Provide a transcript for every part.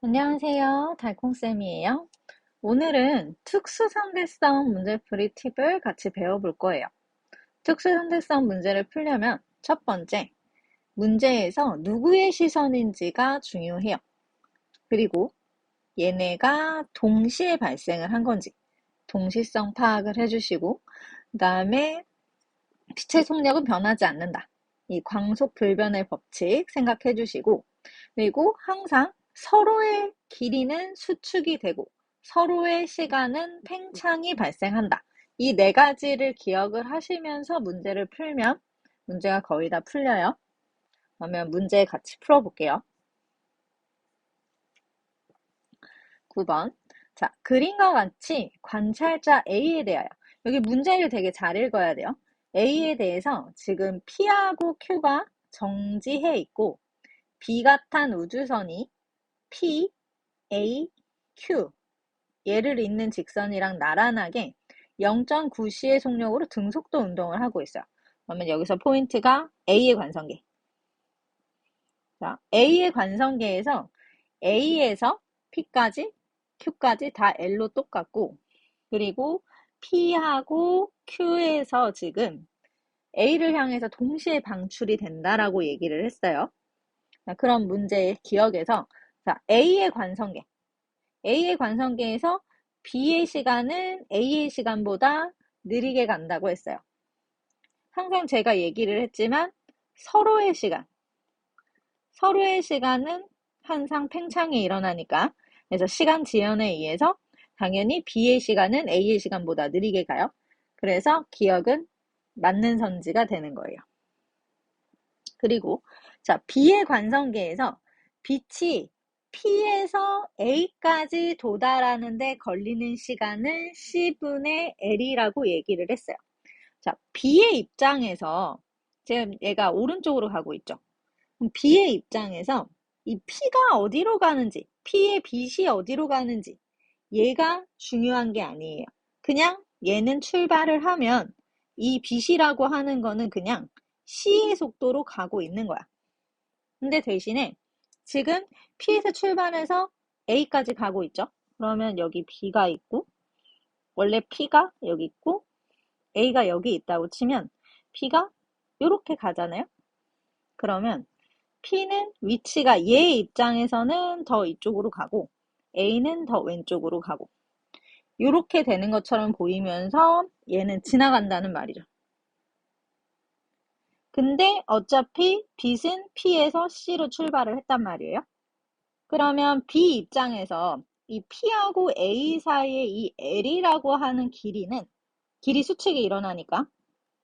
안녕하세요. 달콩쌤이에요. 오늘은 특수상대성 문제풀이 팁을 같이 배워볼 거예요. 특수상대성 문제를 풀려면 첫 번째, 문제에서 누구의 시선인지가 중요해요. 그리고 얘네가 동시에 발생을 한 건지 동시성 파악을 해주시고 그 다음에 빛의 속력은 변하지 않는다. 이 광속 불변의 법칙 생각해 주시고 그리고 항상 서로의 길이는 수축이 되고 서로의 시간은 팽창이 발생한다. 이 네 가지를 기억을 하시면서 문제를 풀면 문제가 거의 다 풀려요. 그러면 문제 같이 풀어볼게요. 9번. 자, 그림과 같이 관찰자 A에 대하여 여기 문제를 되게 잘 읽어야 돼요. A에 대해서 지금 P하고 Q가 정지해 있고 B가 탄 우주선이 P, A, Q 얘를 잇는 직선이랑 나란하게 0.9c의 속력으로 등속도 운동을 하고 있어요. 그러면 여기서 포인트가 A의 관성계. 자, A의 관성계에서 A에서 P까지, Q까지 다 L로 똑같고 그리고 P하고 Q에서 지금 A를 향해서 동시에 방출이 된다라고 얘기를 했어요. 자, 그럼 문제의 기억에서 자, A의 관성계. A의 관성계에서 B의 시간은 A의 시간보다 느리게 간다고 했어요. 항상 제가 얘기를 했지만 서로의 시간, 서로의 시간은 항상 팽창이 일어나니까 그래서 시간 지연에 의해서 당연히 B의 시간은 A의 시간보다 느리게 가요. 그래서 기억은 맞는 선지가 되는 거예요. 그리고 자 B의 관성계에서 빛이 P에서 A까지 도달하는데 걸리는 시간을 C분의 L이라고 얘기를 했어요. 자, B의 입장에서 지금 얘가 오른쪽으로 가고 있죠. B의 입장에서 이 P가 어디로 가는지, P의 빛이 어디로 가는지 얘가 중요한 게 아니에요. 그냥 얘는 출발을 하면 이 빛이라고 하는 거는 그냥 C의 속도로 가고 있는 거야. 근데 대신에 지금 P에서 출발해서 A까지 가고 있죠. 그러면 여기 B가 있고 원래 P가 여기 있고 A가 여기 있다고 치면 P가 이렇게 가잖아요. 그러면 P는 위치가 얘 입장에서는 더 이쪽으로 가고 A는 더 왼쪽으로 가고 이렇게 되는 것처럼 보이면서 얘는 지나간다는 말이죠. 근데 어차피 빛은 P에서 C로 출발을 했단 말이에요. 그러면 B 입장에서 이 P하고 A 사이의 이 L이라고 하는 길이는 길이 수축이 일어나니까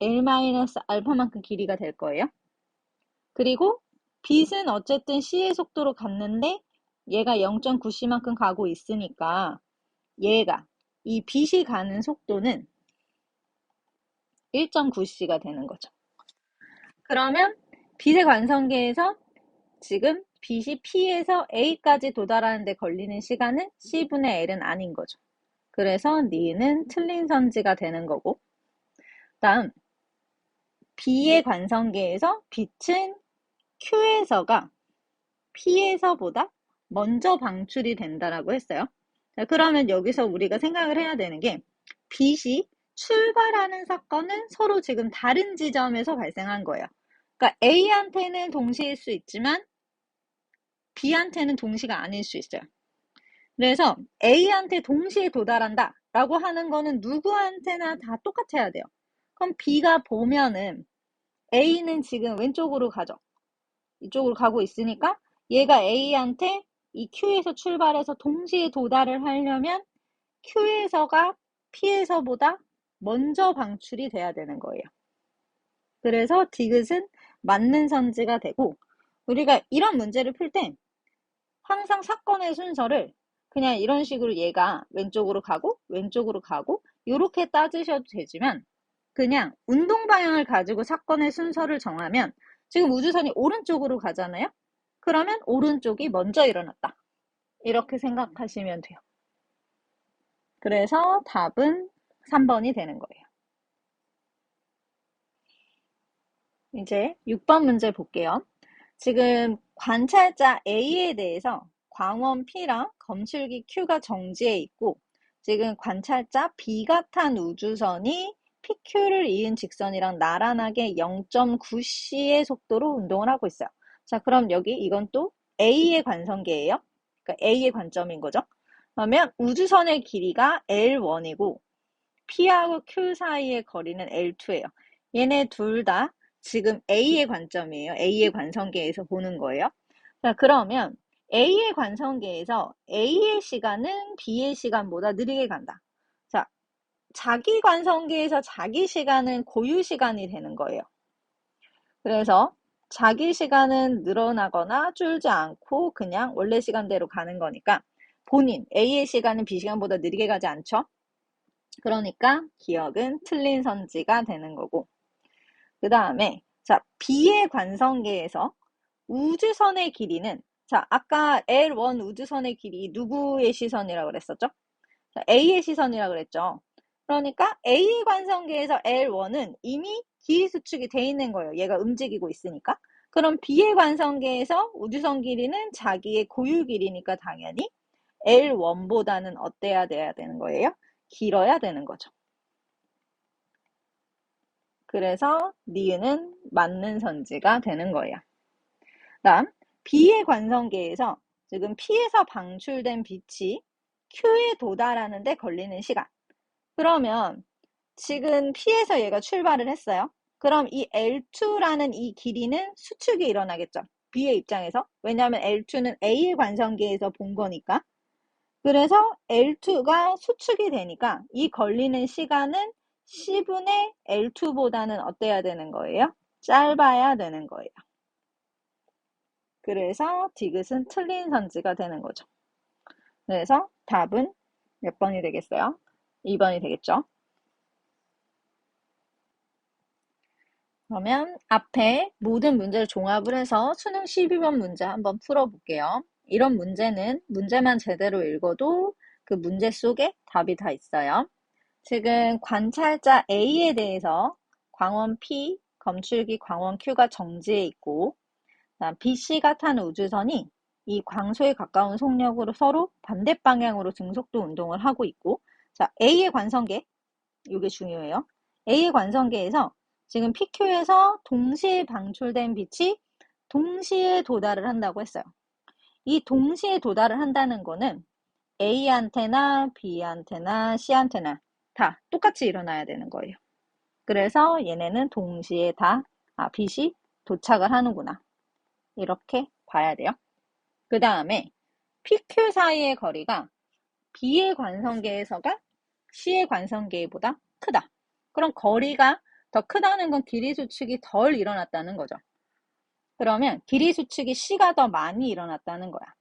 L-알파만큼 길이가 될 거예요. 그리고 빛은 어쨌든 C의 속도로 갔는데 얘가 0.9C만큼 가고 있으니까 얘가 이 빛이 가는 속도는 1.9C가 되는 거죠. 그러면 빛의 관성계에서 지금 빛이 P에서 A까지 도달하는데 걸리는 시간은 C분의 L은 아닌 거죠. 그래서 니는 틀린 선지가 되는 거고 다음 B의 관성계에서 빛은 Q에서가 P에서보다 먼저 방출이 된다라고 했어요. 자, 그러면 여기서 우리가 생각을 해야 되는 게 빛이 출발하는 사건은 서로 지금 다른 지점에서 발생한 거예요. 그러니까 A한테는 동시일 수 있지만 B한테는 동시가 아닐 수 있어요. 그래서 A한테 동시에 도달한다 라고 하는 거는 누구한테나 다 똑같아야 돼요. 그럼 B가 보면은 A는 지금 왼쪽으로 가죠. 이쪽으로 가고 있으니까 얘가 A한테 이 Q에서 출발해서 동시에 도달을 하려면 Q에서가 P에서보다 먼저 방출이 돼야 되는 거예요. 그래서 디귿은 맞는 선지가 되고 우리가 이런 문제를 풀 때 항상 사건의 순서를 그냥 이런 식으로 얘가 왼쪽으로 가고 왼쪽으로 가고 이렇게 따지셔도 되지만 그냥 운동 방향을 가지고 사건의 순서를 정하면 지금 우주선이 오른쪽으로 가잖아요. 그러면 오른쪽이 먼저 일어났다. 이렇게 생각하시면 돼요. 그래서 답은 3번이 되는 거예요. 이제 6번 문제 볼게요. 지금 관찰자 A에 대해서 광원 P랑 검출기 Q가 정지해 있고 지금 관찰자 B가 탄 우주선이 PQ를 이은 직선이랑 나란하게 0.9c의 속도로 운동을 하고 있어요. 자, 그럼 여기 이건 또 A의 관성계예요. 그러니까 A의 관점인 거죠. 그러면 우주선의 길이가 L1이고 P하고 Q 사이의 거리는 L2예요. 얘네 둘 다 지금 A의 관점이에요. A의 관성계에서 보는 거예요. 자, 그러면 A의 관성계에서 A의 시간은 B의 시간보다 느리게 간다. 자, 자기 관성계에서 자기 시간은 고유 시간이 되는 거예요. 그래서 자기 시간은 늘어나거나 줄지 않고 그냥 원래 시간대로 가는 거니까 본인 A의 시간은 B 시간보다 느리게 가지 않죠? 그러니까 기억은 틀린 선지가 되는 거고 그 다음에 자 B의 관성계에서 우주선의 길이는 자 아까 L1 우주선의 길이 누구의 시선이라고 그랬었죠? 자, A의 시선이라고 그랬죠. 그러니까 A 관성계에서 L1은 이미 길이 수축이 돼 있는 거예요. 얘가 움직이고 있으니까. 그럼 B의 관성계에서 우주선 길이는 자기의 고유 길이니까 당연히 L1보다는 어때야 돼야 되는 거예요? 길어야 되는 거죠. 그래서 니은은 맞는 선지가 되는 거예요. 다음 B의 관성계에서 지금 P에서 방출된 빛이 Q에 도달하는데 걸리는 시간. 그러면 지금 P에서 얘가 출발을 했어요. 그럼 이 L2라는 이 길이는 수축이 일어나겠죠. B의 입장에서. 왜냐하면 L2는 A의 관성계에서 본 거니까. 그래서 L2가 수축이 되니까 이 걸리는 시간은 C분의 L2보다는 어때야 되는 거예요? 짧아야 되는 거예요. 그래서 디귿은 틀린 선지가 되는 거죠. 그래서 답은 몇 번이 되겠어요? 2번이 되겠죠. 그러면 앞에 모든 문제를 종합을 해서 수능 12번 문제 한번 풀어볼게요. 이런 문제는 문제만 제대로 읽어도 그 문제 속에 답이 다 있어요. 지금 관찰자 A에 대해서 광원 P, 검출기 광원 Q가 정지해 있고 BC가 탄 우주선이 이 광소에 가까운 속력으로 서로 반대 방향으로 등속도 운동을 하고 있고 자 A의 관성계 이게 중요해요. A의 관성계에서 지금 PQ에서 동시에 방출된 빛이 동시에 도달을 한다고 했어요. 이 동시에 도달을 한다는 거는 A한테나 B한테나 C한테나 다 똑같이 일어나야 되는 거예요. 그래서 얘네는 동시에 다 아, 빛이 도착을 하는구나. 이렇게 봐야 돼요. 그 다음에 PQ 사이의 거리가 B의 관성계에서가 C의 관성계보다 크다. 그럼 거리가 더 크다는 건 길이 수축이 덜 일어났다는 거죠. 그러면 길이 수축이 C가 더 많이 일어났다는 거야.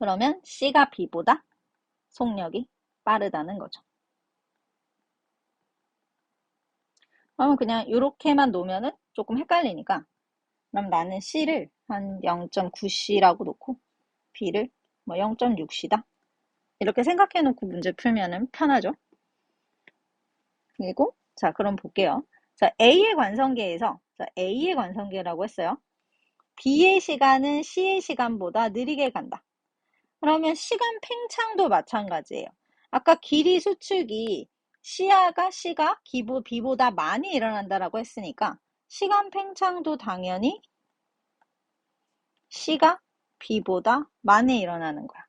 그러면 C가 B보다 속력이 빠르다는 거죠. 그러면 그냥 이렇게만 놓으면 조금 헷갈리니까 그럼 나는 C를 한 0.9C라고 놓고 B를 뭐 0.6C다. 이렇게 생각해 놓고 문제 풀면 편하죠. 그리고 자 그럼 볼게요. 자 A의 관성계에서 자, A의 관성계라고 했어요. B의 시간은 C의 시간보다 느리게 간다. 그러면 시간 팽창도 마찬가지예요. 아까 길이 수축이 C야가 C가 기보 B보다 많이 일어난다라고 했으니까 시간 팽창도 당연히 C가 B보다 많이 일어나는 거야.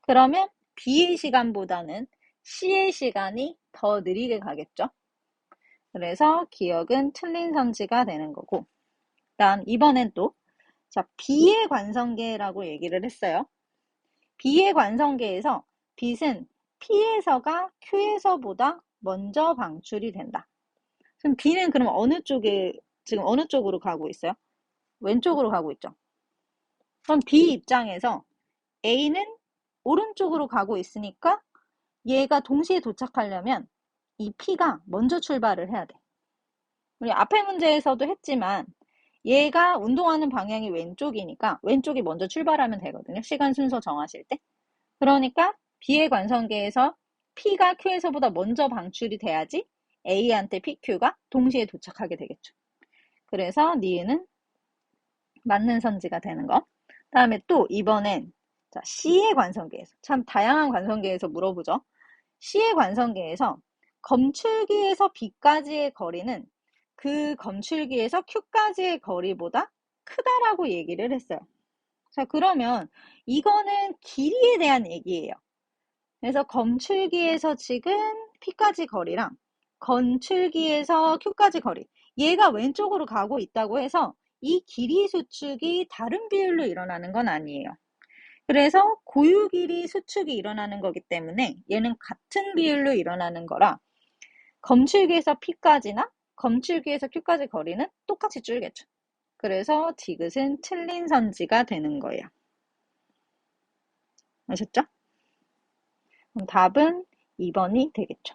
그러면 B의 시간보다는 C의 시간이 더 느리게 가겠죠. 그래서 기억은 틀린 선지가 되는 거고 다음 이번엔 또 자, B의 관성계라고 얘기를 했어요. B의 관성계에서 빛은 P에서가 Q에서보다 먼저 방출이 된다. 그럼 B는 그럼 어느 쪽에 지금 어느 쪽으로 가고 있어요? 왼쪽으로 가고 있죠. 그럼 B 입장에서 A는 오른쪽으로 가고 있으니까 얘가 동시에 도착하려면 이 P가 먼저 출발을 해야 돼. 우리 앞에 문제에서도 했지만 얘가 운동하는 방향이 왼쪽이니까 왼쪽이 먼저 출발하면 되거든요. 시간 순서 정하실 때. 그러니까 B의 관성계에서 P가 Q에서보다 먼저 방출이 돼야지 A한테 PQ가 동시에 도착하게 되겠죠. 그래서 니은은 맞는 선지가 되는 거. 다음에 또 이번엔 자, C의 관성계에서 참 다양한 관성계에서 물어보죠. C의 관성계에서 검출기에서 B까지의 거리는 그 검출기에서 Q까지의 거리보다 크다라고 얘기를 했어요. 자, 그러면 이거는 길이에 대한 얘기예요. 그래서 검출기에서 지금 P까지 거리랑 건출기에서 Q까지 거리 얘가 왼쪽으로 가고 있다고 해서 이 길이 수축이 다른 비율로 일어나는 건 아니에요. 그래서 고유 길이 수축이 일어나는 거기 때문에 얘는 같은 비율로 일어나는 거라 검출기에서 P까지나 검출기에서 Q까지 거리는 똑같이 줄겠죠. 그래서 디귿은 틀린 선지가 되는 거예요. 아셨죠? 그럼 답은 2번이 되겠죠.